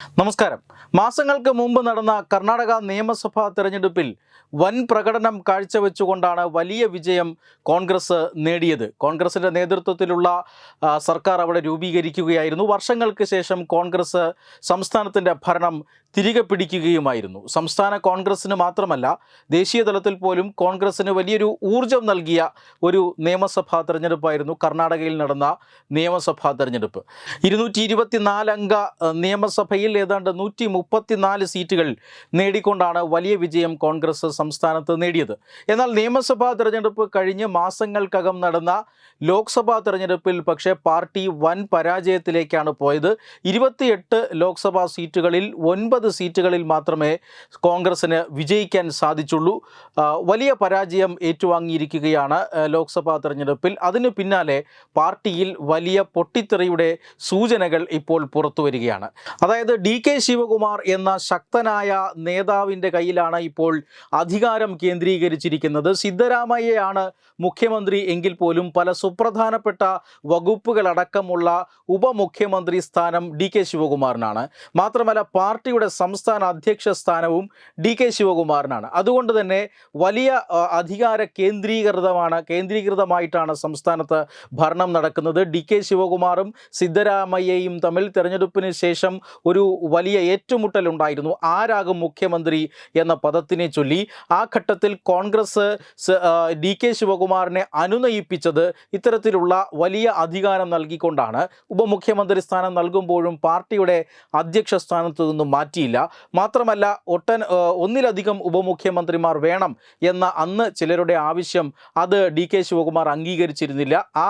നമസ്കാരം. മാസങ്ങൾക്ക് മുമ്പ് നടന്ന കർണാടക നിയമസഭാ തെരഞ്ഞെടുപ്പിൽ വൻ പ്രകടനം കാഴ്ചവെച്ചുകൊണ്ടാണ് വലിയ വിജയം കോൺഗ്രസ് നേടിയത്. കോൺഗ്രസിന്റെ നേതൃത്വത്തിലുള്ള സർക്കാർ അവിടെ രൂപീകരിക്കുകയായിരുന്നു. വർഷങ്ങൾക്ക് ശേഷം കോൺഗ്രസ് സംസ്ഥാനത്തിന്റെ ഭരണം തിരികെ പിടിക്കുകയുമായിരുന്നു. സംസ്ഥാന കോൺഗ്രസ്സിന് മാത്രമല്ല ദേശീയ തലത്തിൽ പോലും കോൺഗ്രസ്സിന് വലിയൊരു ഊർജം നൽകിയ ഒരു നിയമസഭാ തെരഞ്ഞെടുപ്പായിരുന്നു കർണാടകയിൽ നടന്ന നിയമസഭാ തെരഞ്ഞെടുപ്പ്. ഇരുന്നൂറ്റി അംഗ ഏഹ്, നിയമസഭയിൽ ഏതാണ്ട് നൂറ്റി മുപ്പത്തിനാല് സീറ്റുകൾ നേടിക്കൊണ്ടാണ് വലിയ വിജയം കോൺഗ്രസ് സംസ്ഥാനത്ത് നേടിയത്. എന്നാൽ നിയമസഭാ തെരഞ്ഞെടുപ്പ് കഴിഞ്ഞ് മാസങ്ങൾക്കകം നടന്ന ലോക്സഭാ തെരഞ്ഞെടുപ്പിൽ പക്ഷേ പാർട്ടി വൻ പരാജയത്തിലേക്കാണ് പോയത്. ഇരുപത്തിയെട്ട് ലോക്സഭാ സീറ്റുകളിൽ ഒൻപത് സീറ്റുകളിൽ മാത്രമേ കോൺഗ്രസിന് വിജയിക്കാൻ സാധിച്ചുള്ളൂ. വലിയ പരാജയം ഏറ്റുവാങ്ങിയിരിക്കുകയാണ് ലോക്സഭാ തെരഞ്ഞെടുപ്പിൽ. അതിനു പിന്നാലെ പാർട്ടിയിൽ വലിയ പൊട്ടിത്തെറിയുടെ സൂചനകൾ ഇപ്പോൾ പുറത്തു വരികയാണ് അതായത് ഡി കെ ശിവകുമാർ എന്ന ശക്തനായ നേതാവിന്റെ കയ്യിലാണ് ഇപ്പോൾ അധികാരം കേന്ദ്രീകരിച്ചിരിക്കുന്നത്. സിദ്ധരാമയ്യയാണ് മുഖ്യമന്ത്രി എങ്കിൽ പോലും പല സുപ്രധാനപ്പെട്ട വകുപ്പുകളടക്കമുള്ള ഉപമുഖ്യമന്ത്രി സ്ഥാനം ഡി കെ ശിവകുമാറിനാണ്. മാത്രമല്ല പാർട്ടിയുടെ സംസ്ഥാന അധ്യക്ഷ സ്ഥാനവും ഡി കെ ശിവകുമാറിനാണ്. അതുകൊണ്ട് തന്നെ വലിയ അധികാര കേന്ദ്രീകൃതമാണ് കേന്ദ്രീകൃതമായിട്ടാണ് സംസ്ഥാനത്ത് ഭരണം നടക്കുന്നത്. ഡി കെ ശിവകുമാറും സിദ്ധരാമയ്യയും തമ്മിൽ തെരഞ്ഞെടുപ്പിന് ശേഷം ഒരു വലിയ ഏറ്റുമുട്ടലുണ്ടായിരുന്നു. ആരാകും മുഖ്യമന്ത്രി എന്ന പദത്തിനെ ചൊല്ലി ആ ഘട്ടത്തിൽ കോൺഗ്രസ് ഡി കെ ശിവകുമാറിനെ അനുനയിപ്പിച്ചത് ഇത്തരത്തിലുള്ള വലിയ അധികാരം നൽകിക്കൊണ്ടാണ്. ഉപമുഖ്യമന്ത്രി സ്ഥാനം നൽകുമ്പോഴും പാർട്ടിയുടെ അധ്യക്ഷ സ്ഥാനത്ത് നിന്നും മാറ്റിയില്ല. മാത്രമല്ല ഒട്ടൻ ഒന്നിലധികം ഉപമുഖ്യമന്ത്രിമാർ വേണം എന്ന അന്ന് ചിലരുടെ ആവശ്യം അത് ഡി കെ ശിവകുമാർ അംഗീകരിച്ചിരുന്നില്ല. ആ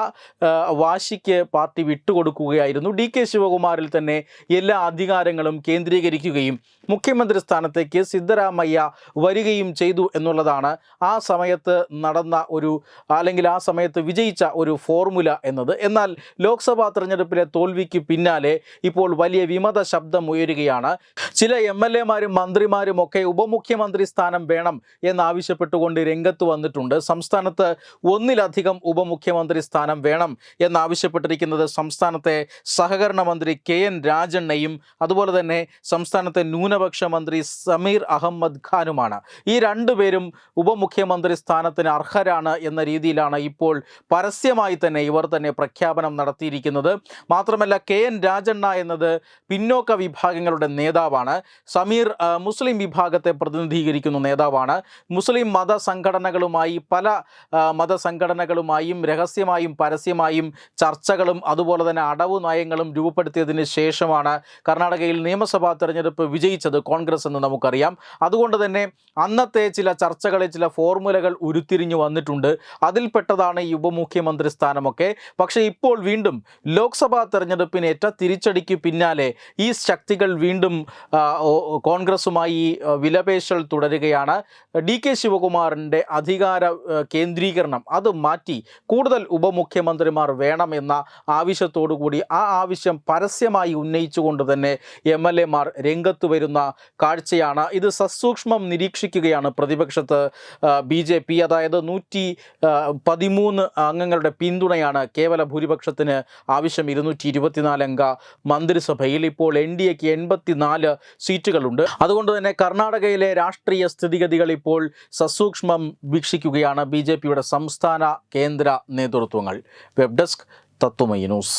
വാശിക്ക് പാർട്ടി വിട്ടുകൊടുക്കുകയായിരുന്നു. ഡി കെ ശിവകുമാറിൽ തന്നെ എല്ലാ അധികാരങ്ങളും കേന്ദ്രീകരിക്കുകയും മുഖ്യമന്ത്രി സ്ഥാനത്തേക്ക് സിദ്ധരാമയ്യ വരികയും ചെയ്തു എന്നുള്ളതാണ് ആ സമയത്ത് നടന്ന ഒരു അല്ലെങ്കിൽ ആ സമയത്ത് വിജയിച്ച ഒരു ഫോർമുല എന്നത്. എന്നാൽ ലോക്സഭാ തെരഞ്ഞെടുപ്പിലെ തോൽവിക്ക് പിന്നാലെ ഇപ്പോൾ വലിയ വിമത ശബ്ദം ഉയരുകയാണ്. ചില എം എൽ എമാരും മന്ത്രിമാരും ഒക്കെ ഉപമുഖ്യമന്ത്രി സ്ഥാനം വേണം എന്നാവശ്യപ്പെട്ടുകൊണ്ട് രംഗത്ത് വന്നിട്ടുണ്ട്. സംസ്ഥാനത്ത് ഒന്നിലധികം ഉപമുഖ്യമന്ത്രി സ്ഥാനം വേണം എന്നാവശ്യപ്പെട്ടിരിക്കുന്നത് സംസ്ഥാനത്തെ സഹകരണ മന്ത്രി കെ എൻ രാജണ്ണയും അതുപോലെ തന്നെ സംസ്ഥാനത്തെ ന്യൂനപക്ഷ മന്ത്രി സമീർ അഹമ്മദ് ഖാനുമാണ്. ഈ രണ്ടുപേരും ഉപമുഖ്യമന്ത്രി സ്ഥാനത്തിന് അർഹരാണ് എന്ന രീതിയിലാണ് ഇപ്പോൾ പരസ്യമായി തന്നെ ഇവർ തന്നെ പ്രഖ്യാപനം നടത്തിയിരിക്കുന്നത്. മാത്രമല്ല കെ എൻ രാജണ്ണ എന്നത് പിന്നോക്ക വിഭാഗങ്ങളുടെ നേതാവാണ്. സമീർ മുസ്ലിം വിഭാഗത്തെ പ്രതിനിധീകരിക്കുന്ന നേതാവാണ്. മുസ്ലിം മത സംഘടനകളുമായി പല മത മതസംഘടനകളുമായും രഹസ്യമായും പരസ്യമായും ചർച്ചകളും അതുപോലെ തന്നെ അടവ് നയങ്ങളും രൂപപ്പെടുത്തിയതിന് ശേഷമാണ് കർണാടകയിൽ നിയമസഭാ തെരഞ്ഞെടുപ്പ് വിജയിച്ചത് കോൺഗ്രസ് എന്ന് നമുക്കറിയാം. അതുകൊണ്ട് തന്നെ അന്നത്തെ ചില ചർച്ചകളിൽ ചില ഫോർമുലകൾ ഉരുത്തിരിഞ്ഞു വന്നിട്ടുണ്ട്. അതിൽപ്പെട്ടതാണ് ഈ ഉപമുഖ്യമന്ത്രി സ്ഥാനമൊക്കെ. പക്ഷേ ഇപ്പോൾ വീണ്ടും ലോക്സഭാ തെരഞ്ഞെടുപ്പിനേറ്റ തിരിച്ചടിക്ക് പിന്നാലെ ഈ ശക്തികൾ വീണ്ടും കോൺഗ്രസുമായി വിലപേശൽ തുടരുകയാണ്. ഡി കെ ശിവകുമാറിന്റെ അധികാര കേന്ദ്രീകരണം അത് മാറ്റി കൂടുതൽ ഉപമുഖ്യമന്ത്രിമാർ വേണമെന്ന ആവശ്യത്തോടു കൂടി ആ ആവശ്യം പരസ്യമായി ഉന്നയിച്ചുകൊണ്ട് തന്നെ എം എൽ എമാർ രംഗത്ത് വരുന്ന കാഴ്ചയാണ്. ഇത് സസൂക്ഷ്മം നിരീക്ഷിക്കുകയാണ് പ്രതിപക്ഷത്ത് ബി ജെ പി. അതായത് നൂറ്റി പതിമൂന്ന് അംഗങ്ങളുടെ പിന്തുണയാണ് കേവല ഭൂരിപക്ഷത്തിന് ആവശ്യം ഇരുന്നൂറ്റി ഇരുപത്തിനാല് അംഗ മന്ത്രിസഭയിൽ. ഇപ്പോൾ എൻ ഡി എക്ക് എൺപത്തിനാല് സീറ്റുകളുണ്ട്. അതുകൊണ്ട് തന്നെ കർണാടകയിലെ രാഷ്ട്രീയ സ്ഥിതിഗതികൾ ഇപ്പോൾ സസൂക്ഷ്മം വീക്ഷിക്കുകയാണ് ബി ജെ പിയുടെ സംസ്ഥാന കേന്ദ്ര നേതൃത്വങ്ങൾ. Web desk Tatwamayi news.